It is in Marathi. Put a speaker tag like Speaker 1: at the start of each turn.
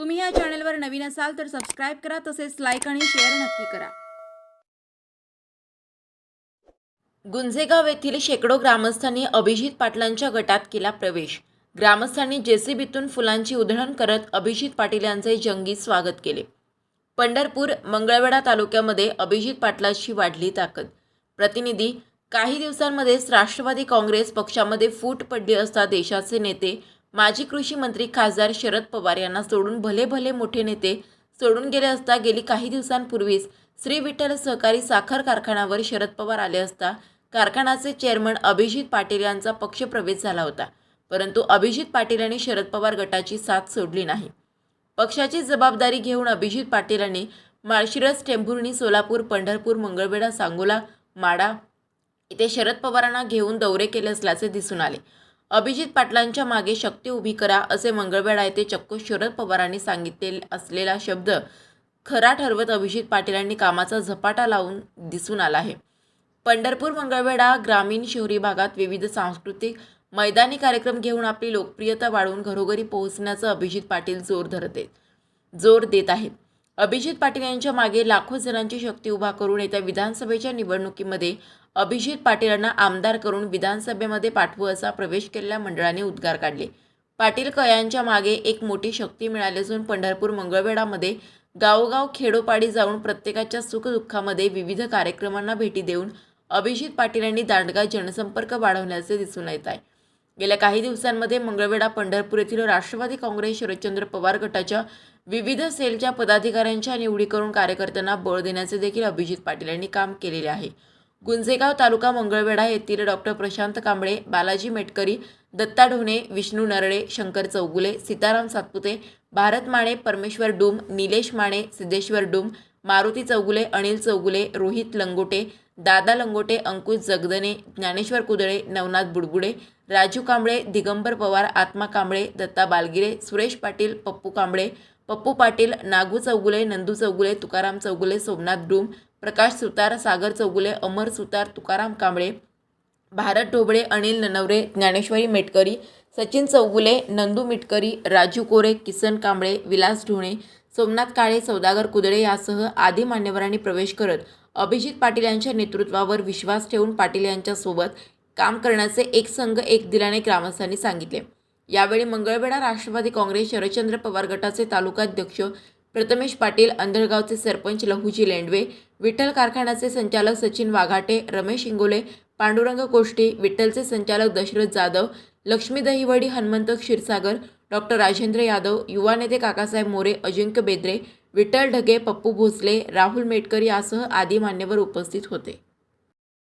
Speaker 1: तुम्ही या चॅनलवर नवीन असाल तर सबस्क्राईब करा तसेच लाईक आणि शेअर नक्की करा.
Speaker 2: गुंजेगाव येथील शेकडो ग्रामस्थांनी अभिजित पाटलांच्या गटात केला प्रवेश. ग्रामस्थांनी जेसीबीतून फुलांची उधळण करत अभिजित पाटील यांचे जंगी स्वागत केले. पंढरपूर मंगळवेढा तालुक्यामध्ये अभिजित पाटलाची वाढली ताकद. प्रतिनिधी काही दिवसांमध्येच राष्ट्रवादी काँग्रेस पक्षामध्ये फूट पडली असता देशाचे नेते माजी कृषी मंत्री खासदार शरद पवार यांना सोडून भले भले मोठे नेते सोडून गेले असता गेली काही दिवसांपूर्वीच श्री विठ्ठल सहकारी साखर कारखान्यावर शरद पवार आले असता कारखान्याचे चेअरमन अभिजित पाटील यांचा पक्षप्रवेश झाला होता. परंतु अभिजित पाटील यांनी शरद पवार गटाची साथ सोडली नाही. पक्षाची जबाबदारी घेऊन अभिजित पाटील यांनी माळशिरस टेंभुर्णी सोलापूर पंढरपूर मंगळवेढा सांगोला माडा इथे शरद पवारांना घेऊन दौरे केले असल्याचे दिसून आले. अभिजित पाटलांच्या मागे शक्ती उभी करा असे मंगळवेढा येथे चक्क शरद पवारांनी सांगितले असलेला शब्द खरा ठरवत अभिजित पाटीलांनी कामाचा झपाटा लावून दिसून आला आहे. पंढरपूर मंगळवेढा ग्रामीण शहरी भागात विविध सांस्कृतिक मैदानी कार्यक्रम घेऊन आपली लोकप्रियता वाढवून घरोघरी पोहोचण्याचं अभिजित पाटील जोर धरत आहेत जोर देत आहेत. अभिजित पाटील यांच्या मागे लाखो जणांची शक्ती उभा करून येत्या विधानसभेच्या निवडणुकीमध्ये अभिजित पाटील यांना आमदार करून विधानसभेमध्ये पाठवू असा प्रवेश केलेल्या मंडळाने उद्गार काढले. पाटील कयांच्या मागे एक मोठी शक्ती मिळाली असून पंढरपूर मंगळवेढामध्ये गावोगाव खेडोपाडी जाऊन प्रत्येकाच्या सुखदुःखामध्ये विविध कार्यक्रमांना भेटी देऊन अभिजित पाटील यांनी दांडगा जनसंपर्क वाढवण्याचे दिसून येत आहे. गेल्या काही दिवसांमध्ये मंगळवेढा पंढरपूर येथील राष्ट्रवादी काँग्रेस शरदचंद्र पवार गटाच्या विविध सेलच्या पदाधिकाऱ्यांच्या निवडी करून कार्यकर्त्यांना बळ देण्याचे देखील अभिजित पाटील यांनी काम केलेले आहे. गुंजेगाव तालुका मंगळवेढा येथील डॉक्टर प्रशांत कांबळे बालाजी मेटकरी दत्ता ढोणे विष्णू नरळे शंकर चौगुले सीताराम सातपुते भारत माने परमेश्वर डूम निलेश माने सिद्धेश्वर डूम मारुती चौगुले अनिल चौगुले रोहित लंगोटे दादा लंगोटे अंकुश जगदने ज्ञानेश्वर कुदळे नवनाथ बुडबुडे राजू कांबळे दिगंबर पवार आत्मा कांबळे दत्ता बालगिरे सुरेश पाटील पप्पू कांबळे पप्पू पाटील नागू चौगुले नंदू चौगुले तुकाराम चौगुले सोमनाथ डूम प्रकाश सुतार सागर चौगुले अमर सुतार तुकाराम कांबळे भारत ढोबळे अनिल ननवरे ज्ञानेश्वरी मेटकरी सचिन चौगुले नंदू मिटकरी राजू कोरे किसन कांबळे विलास ढोणे सोमनाथ काळे सौदागर कुदळे यासह आदी मान्यवरांनी प्रवेश करत अभिजित पाटील यांच्या नेतृत्वावर विश्वास ठेवून पाटील यांच्यासोबत काम करण्याचे एक संघ एक दिलाने ग्रामस्थांनी सांगितले. यावेळी मंगळवेढा राष्ट्रवादी काँग्रेस शरदचंद्र पवार गटाचे तालुकाध्यक्ष प्रथमेश पाटील अंधळगावचे सरपंच लहुजी लेंडवे विठ्ठल कारखान्याचे संचालक सचिन वाघाटे रमेश इंगोले पांडुरंग कोष्टी विठ्ठलचे संचालक दशरथ जाधव लक्ष्मी दहिवडी हनुमंत क्षीरसागर डॉक्टर राजेंद्र यादव युवा नेते काकासाहेब मोरे अजिंक्य बेद्रे विठ्ठल ढगे पप्पू भोसले राहुल मेटकर यासह आदी मान्यवर उपस्थित होते.